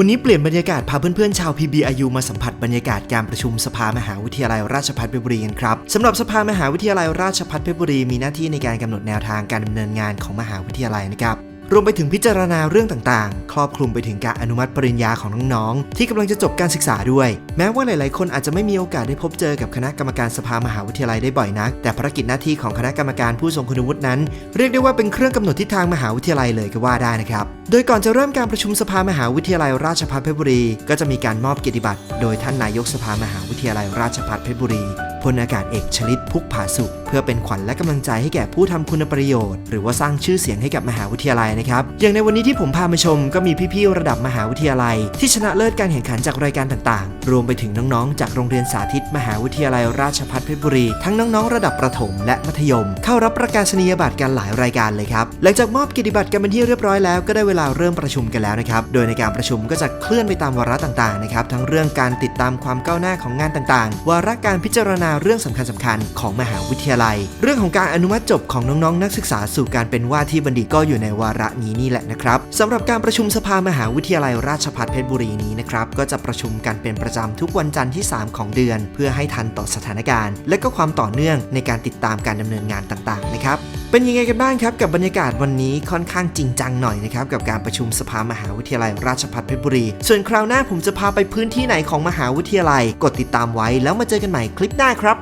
วันนี้เปลี่ยนบรรยากาศพาเพื่อนๆชาว PBIU มาสัมผัสบรรยากาศการประชุมสภามหาวิทยาลัยราชภัฏเพชรบุรีกันครับสำหรับสภามหาวิทยาลัยราชภัฏเพชรบุรีมีหน้าที่ในการกำหนดแนวทางการดำเนินงานของมหาวิทยาลัยนะครับ รวมไปถึงพิจารณาเรื่องต่างๆ ครอบคลุมไปถึงการอนุมัติปริญญาของน้องๆ ที่กำลังจะจบการศึกษาด้วย แม้ว่าหลายๆ คนอาจจะไม่มีโอกาสได้พบเจอกับคณะกรรมการสภามหาวิทยาลัยได้บ่อยนัก แต่ภารกิจหน้าที่ของคณะกรรมการผู้ทรงคุณวุฒินั้น เรียกได้ว่าเป็นเครื่องกำหนดทิศทางมหาวิทยาลัยเลยก็ว่าได้นะครับ โดยก่อนจะเริ่มการประชุมสภามหาวิทยาลัยราชภัฏเพชรบุรี ก็จะมีการมอบเกียรติบัตรโดยท่านนายกสภามหาวิทยาลัยราชภัฏเพชรบุรี พลอากาศเอกชลิตพุกผาสุข เพื่อเป็นขวัญและกำลังใจให้แก่ผู้ทำคุณประโยชน์ หรือว่าสร้างชื่อเสียงให้กับมหาวิทยาลัยนะครับ อย่างในวันนี้ที่ผมพามาชมก็มีพี่ๆระดับมหาวิทยาลัย ที่ชนะเลิศการแข่งขันจากรายการต่างๆ รวมไปถึงน้องๆ จากโรงเรียนสาธิต มหาวิทยาลัยราชภัฏเพชรบุรี ทั้งน้องๆ ระดับประถม และมัธยม เข้ารับประกาศนียบัตรกันหลายรายการเลยครับ หลังจากมอบกียรติบัตรกันเป็นที่เรียบร้อยแล้วก็ได้เวลาเริ่มประชุมกันแล้วนะครับ โดยในการประชุมก็จะเคลื่อนไปตามวาระต่างๆ นะครับ ทั้งเรื่องการติดตามความก้าวหน้าของงานต่างๆ วาระการพิจารณาเรื่องสำคัญสคัญๆของมหาวิทยาลัย เรื่องของการอนุมัติจบของน้องๆ นักศึกษาสู่การเป็นว่าที่บัณฑิตก็อยู่ในวาระนี้นี่แหละนะครับสำหรับการประชุมสภามหาวิทยาลัยราชภัฏเพชรบุรีนี้นะครับก็จะประชุมกันเป็นประจำทุกวันจันทร์ที่ 3 ของเดือน เพื่อให้ทันต่อสถานการณ์ และก็ความต่อเนื่องในการติดตามการดำเนินงานต่างๆนะครับ เป็นยังไงกันบ้างครับกับบรรยากาศวันนี้ค่อนข้างจริงจังหน่อยนะครับกับการประชุมสภามหาวิทยาลัยราชภัฏเพชรบุรี ส่วนคราวหน้าผมจะพาไปพื้นที่ไหนของมหาวิทยาลัย กดติดตามไว้แล้วมาเจอกันใหม่คลิปหน้าครับ